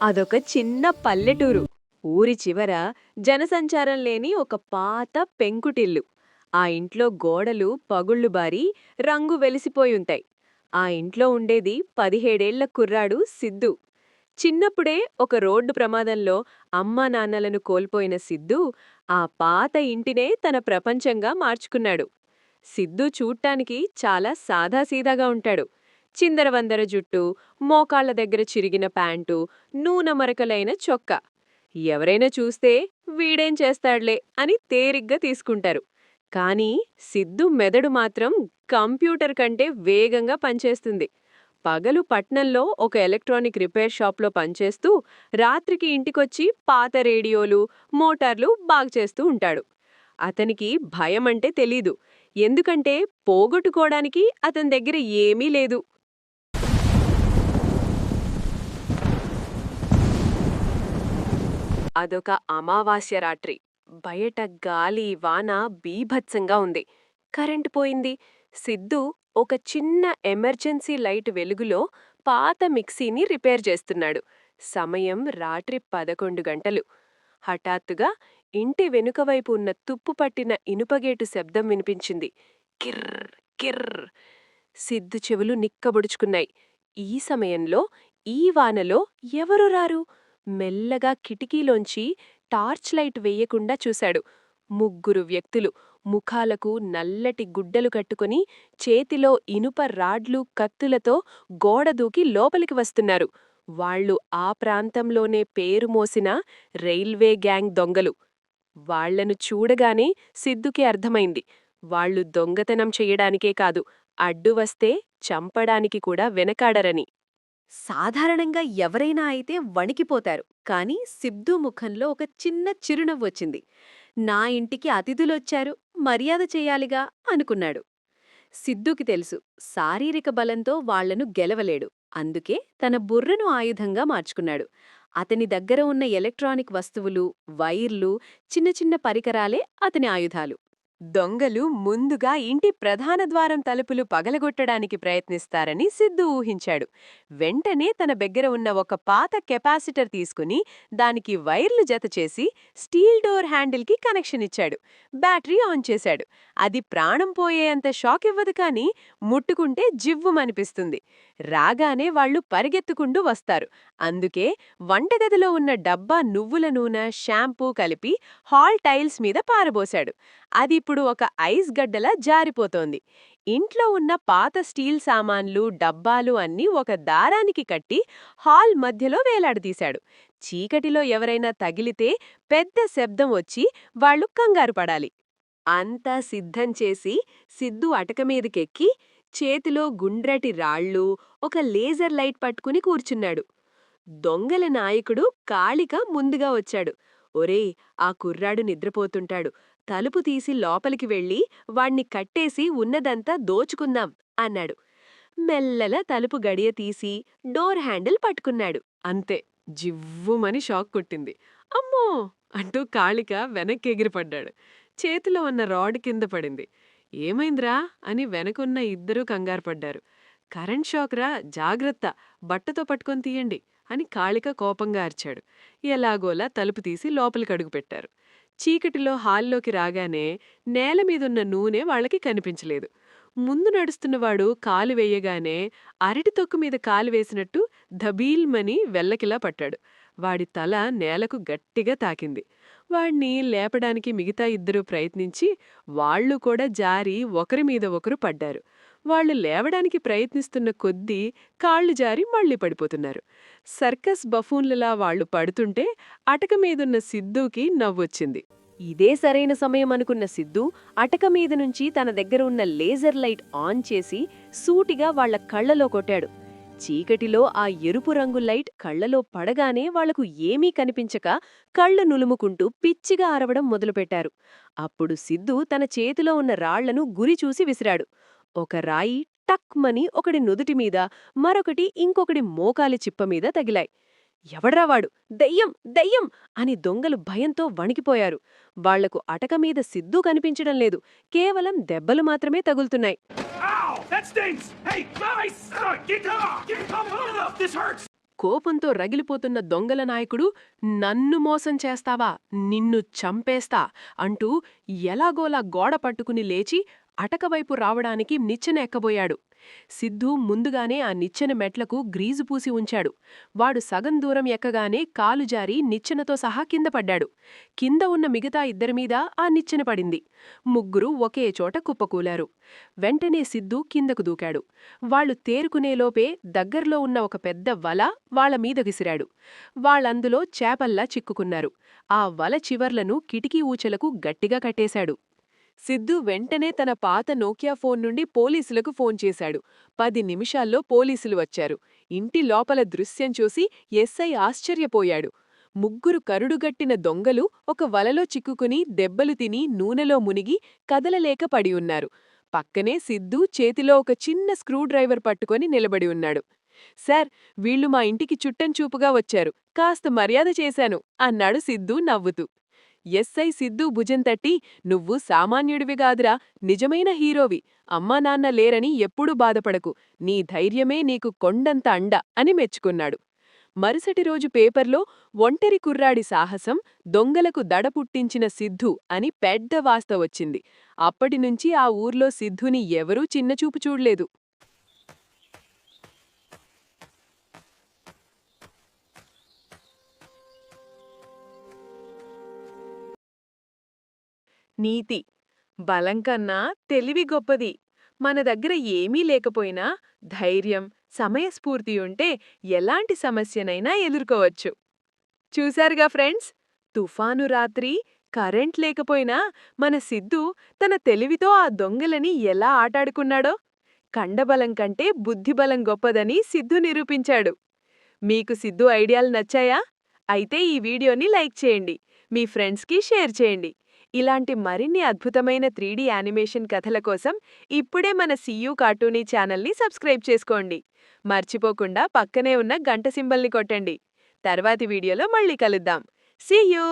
అదొక చిన్న పల్లెటూరు. ఊరి చివర జనసంచారం లేని ఒక పాత పెంకుటిల్లు. ఆ ఇంట్లో గోడలు పగుళ్ళు బారి రంగు వెలిసిపోయుంటాయి. ఆ ఇంట్లో ఉండేది పదిహేడేళ్ళ కుర్రాడు సిద్ధు. చిన్నప్పుడే ఒక రోడ్డు ప్రమాదంలో అమ్మా నాన్నలను కోల్పోయిన సిద్ధు ఆ పాత ఇంటినే తన ప్రపంచంగా మార్చుకున్నాడు. సిద్ధు చూడ్డానికి చాలా సాదాసీదాగా ఉంటాడు. చిందరవందర జుట్టు మోకాళ్ళ దగ్గర చిరిగిన ప్యాంటు నూనమరకలైన చొక్కా. ఎవరైనా చూస్తే వీడేం చేస్తాడులే అని తేరిగ్గా తీసుకుంటారు. కానీ సిద్ధు మెదడు మాత్రం కంప్యూటర్ కంటే వేగంగా పనిచేస్తుంది. పగలు పట్నంలో ఒక ఎలక్ట్రానిక్ రిపేర్ షాప్లో పనిచేస్తూ రాత్రికి ఇంటికొచ్చి పాత రేడియోలు మోటార్లు బాగుచేస్తూ ఉంటాడు. అతనికి భయం అంటే తెలీదు. ఎందుకంటే పోగొట్టుకోవడానికి అతని దగ్గర ఏమీ లేదు. అదొక అమావాస్య రాత్రి. బయట గాలి వాన బీభత్సంగా ఉంది. కరెంటు పోయింది. సిద్ధు ఒక చిన్న ఎమర్జెన్సీ లైట్ వెలుగులో పాత మిక్సీని రిపేర్ చేస్తున్నాడు. సమయం రాత్రి పదకొండు గంటలు. హఠాత్తుగా ఇంటి వెనుకవైపు ఉన్న తుప్పు పట్టిన ఇనుపగేటు శబ్దం వినిపించింది. కిర్ర్ కిర్ర్ సిద్ధు చెవులు నిక్కబుడుచుకున్నాయి. ఈ సమయంలో ఈ వానలో ఎవరు రారు? మెల్లగా కిటికీలోంచి టార్చ్ లైట్ వెయ్యకుండా చూశాడు. ముగ్గురు వ్యక్తులు ముఖాలకు నల్లటి గుడ్డలు కట్టుకుని చేతిలో ఇనుప రాడ్లు కత్తులతో గోడ దూకి లోపలికి వస్తున్నారు. వాళ్ళు ఆ ప్రాంతంలోనే పేరు మోసిన రైల్వే గ్యాంగ్ దొంగలు. వాళ్ళను చూడగానే సిద్ధుకి అర్థమైంది. వాళ్ళు దొంగతనం చెయ్యడానికే కాదు అడ్డు వస్తే చంపడానికి కూడా వెనకాడరని. సాధారణంగా ఎవరైనా అయితే వణికిపోతారు. కాని సిబ్దు ముఖంలో ఒక చిన్న చిరునవ్వు వచ్చింది. నా ఇంటికి అతిథులొచ్చారు. మర్యాద చెయ్యాలిగా అనుకున్నాడు. సిద్ధుకి తెలుసు శారీరక బలంతో వాళ్ళను గెలవలేడు. అందుకే తన బుర్రను ఆయుధంగా మార్చుకున్నాడు. అతని దగ్గర ఉన్న ఎలక్ట్రానిక్ వస్తువులు వైర్లు చిన్న చిన్న పరికరాలే అతని ఆయుధాలు. దొంగలు ముందుగా ఇంటి ప్రధాన ద్వారం తలుపులు పగలగొట్టడానికి ప్రయత్నిస్తారని సిద్ధు ఊహించాడు. వెంటనే తన దగ్గర ఉన్న ఒక పాత కెపాసిటర్ తీసుకుని దానికి వైర్లు జతచేసి స్టీల్ డోర్ హ్యాండిల్కి కనెక్షన్ ఇచ్చాడు. బ్యాటరీ ఆన్ చేశాడు. అది ప్రాణం పోయేంత షాక్ ఇవ్వదు కానీ ముట్టుకుంటే జివ్వుమనిపిస్తుంది. రాగానే వాళ్ళు పరిగెత్తుకుంటూ వస్తారు. అందుకే వంటగదిలో ఉన్న డబ్బా నువ్వుల నూనె షాంపూ కలిపి హాల్ టైల్స్ మీద పారబోశాడు. అది ఇప్పుడు ఒక ఐస్ గడ్డలా జారిపోతోంది. ఇంట్లో ఉన్న పాత స్టీల్ సామాన్లు డబ్బాలు అన్నీ ఒక దారానికి కట్టి హాల్ మధ్యలో వేలాడదీశాడు. చీకటిలో ఎవరైనా తగిలితే పెద్ద శబ్దం వచ్చి వాళ్ళు కంగారు పడాలి. అంతా సిద్ధం చేసి సిద్ధు అటకమీదకెక్కి చేతిలో గుండ్రటి రాళ్ళు ఒక లేజర్ లైట్ పట్టుకుని కూర్చున్నాడు. దొంగల నాయకుడు కాళిక ముందుగా వచ్చాడు. ఒరే ఆ కుర్రాడు నిద్రపోతుంటాడు. తలుపు తీసి లోపలికి వెళ్ళి వాణ్ణి కట్టేసి ఉన్నదంతా దోచుకుందాం అన్నాడు. మెల్లల తలుపు గడియ తీసి డోర్ హ్యాండిల్ పట్టుకున్నాడు. అంతే జివ్వుమని షాక్ కొట్టింది. అమ్మో! అంటూ కాళిక వెనక్కి ఎగిరిపడ్డాడు చేతిలో ఉన్న రాడ్ కింద పడింది. ఏమైందిరా? అని వెనకున్న ఇద్దరూ కంగారుపడ్డారు కరెంట్ షాక్రా జాగ్రత్త బట్టతో పట్టుకొని తీయండి అని కాళిక కోపంగా అరిచాడు. ఎలాగోలా తలుపు తీసి లోపలికి అడుగుపెట్టారు. చీకటిలో హాల్లోకి రాగానే నేలమీదున్న నూనె వాళ్ళకి కనిపించలేదు. ముందు నడుస్తున్నవాడు కాలు వేయగానే అరటి తొక్కు మీద కాలు వేసినట్టు ధబీల్మని వెల్లకిలా పట్టాడు. వాడి తల నేలకు గట్టిగా తాకింది. వాణ్ణి లేపడానికి మిగతా ఇద్దరూ ప్రయత్నించి వాళ్ళు కూడా జారి ఒకరి మీద ఒకరు పడ్డారు. వాళ్ళు లేవడానికి ప్రయత్నిస్తున్న కొద్దీ కాళ్ళు జారి మళ్ళీ పడిపోతున్నారు. సర్కస్ బఫూన్లలా వాళ్ళు పడుతుంటే అటక మీదున్న సిద్ధూకి నవ్వొచ్చింది. ఇదే సరైన సమయం అనుకున్న సిద్ధు అటక మీద నుంచి తన దగ్గర ఉన్న లేజర్ లైట్ ఆన్ చేసి సూటిగా వాళ్ళ కళ్ళలో కొట్టాడు. చీకటిలో ఆ ఎరుపు రంగు లైట్ కళ్ళలో పడగానే వాళ్ళకు ఏమీ కనిపించక కళ్ళు నులుముకుంటూ పిచ్చిగా అరవడం మొదలుపెట్టారు. అప్పుడు సిద్ధు తన చేతిలో ఉన్న రాళ్ళను గురి చూసి విసిరాడు. ఒక రాయి టక్మని ఒకడి నుదుటి మీద మరొకటి ఇంకొకటి మోకాలి చిప్ప మీద తగిలాయి. ఎవడ్రా వాడు? దెయ్యం దెయ్యం! అని దొంగలు భయంతో వణికిపోయారు. వాళ్ళకు అటక మీద సిద్ధూ కనిపించడం లేదు. కేవలం దెబ్బలు మాత్రమే తగులుతున్నాయి! Uh! కోపంతో రగిలిపోతున్న దొంగల నాయకుడు నన్ను మోసం చేస్తావా? నిన్ను చంపేస్తా! అంటూ ఎలాగోలా గోడ పట్టుకుని లేచి అటకవైపు రావడానికి నిచ్చెన ఎక్కబోయాడు. సిద్ధు ముందుగానే ఆ నిచ్చెన మెట్లకు గ్రీజు పూసి ఉంచాడు. వాడు సగం దూరం ఎక్కగానే కాలు జారి నిచ్చెనతో సహా కింద పడ్డాడు. కింద ఉన్న మిగతా ఇద్దరిమీద ఆ నిచ్చెన పడింది. ముగ్గురు ఒకే చోట కుప్పకూలారు. వెంటనే సిద్ధు కిందకు దూకాడు. వాళ్ళు తేరుకునేలోపే దగ్గర్లో ఉన్న ఒక పెద్ద వల వాళ్ళ మీద విసిరాడు. వాళ్ళందులో చేపల్లా చిక్కుకున్నారు. ఆ వల చివర్లను కిటికీ ఊచలకు గట్టిగా కట్టేశాడు. సిద్ధు వెంటనే తన పాత నోకియా ఫోన్ నుండి పోలీసులకు ఫోన్ చేశాడు. పది నిమిషాల్లో పోలీసులు వచ్చారు. ఇంటి లోపల దృశ్యం చూసి ఎస్ఐ ఆశ్చర్యపోయాడు. ముగ్గురు కరుడుగట్టిన దొంగలు ఒక వలలో చిక్కుకుని దెబ్బలు తిని నూనెలో మునిగి కదలలేక పడి ఉన్నారు. పక్కనే సిద్ధు చేతిలో ఒక చిన్న స్క్రూ డ్రైవర్ పట్టుకొని నిలబడి ఉన్నాడు. సార్ వీళ్ళు మా ఇంటికి చుట్టంచూపుగా వచ్చారు. కాస్త మర్యాద చేశాను అన్నాడు సిద్ధు నవ్వుతూ. ఎస్ఐ సిద్ధు భుజం తట్టి నువ్వు సామాన్యుడివిగాదురా నిజమైన హీరోవి. అమ్మా నాన్న లేరని ఎప్పుడూ బాధపడకు. నీ ధైర్యమే నీకు కొండంత అండ అని మెచ్చుకున్నాడు. మరుసటి రోజు పేపర్లో ఒంటరి కుర్రాడి సాహసం దొంగలకు దడ పుట్టించిన సిద్ధు అని పెద్ద వాస్త వచ్చింది. అప్పటినుంచి ఆ ఊర్లో సిద్ధుని ఎవరూ చిన్నచూపు చూడలేదు. నీతి. బలం కన్నా తెలివి గొప్పది. మన దగ్గర ఏమీ లేకపోయినా ధైర్యం సమయస్ఫూర్తి ఉంటే ఎలాంటి సమస్యనైనా ఎదుర్కోవచ్చు. చూశారుగా ఫ్రెండ్స్? తుఫాను రాత్రి కరెంట్ లేకపోయినా మన సిద్ధు తన తెలివితో ఆ దొంగలని ఎలా ఆటాడుకున్నాడో? కండబలం కంటే బుద్ధిబలం గొప్పదని సిద్ధు నిరూపించాడు. మీకు సిద్ధు ఐడియాలు నచ్చాయా? అయితే ఈ వీడియోని లైక్ చేయండి. మీ ఫ్రెండ్స్కి షేర్ చేయండి. ఇలాంటి మరిన్ని అద్భుతమైన త్రీడీ యానిమేషన్ కథల కోసం ఇప్పుడే మన సీయూ కార్టూనీ ఛానల్ని సబ్స్క్రైబ్ చేసుకోండి. మర్చిపోకుండా పక్కనే ఉన్న గంట సింబల్ని కొట్టండి. తర్వాతి వీడియోలో మళ్ళీ కలుద్దాం. సీయూ!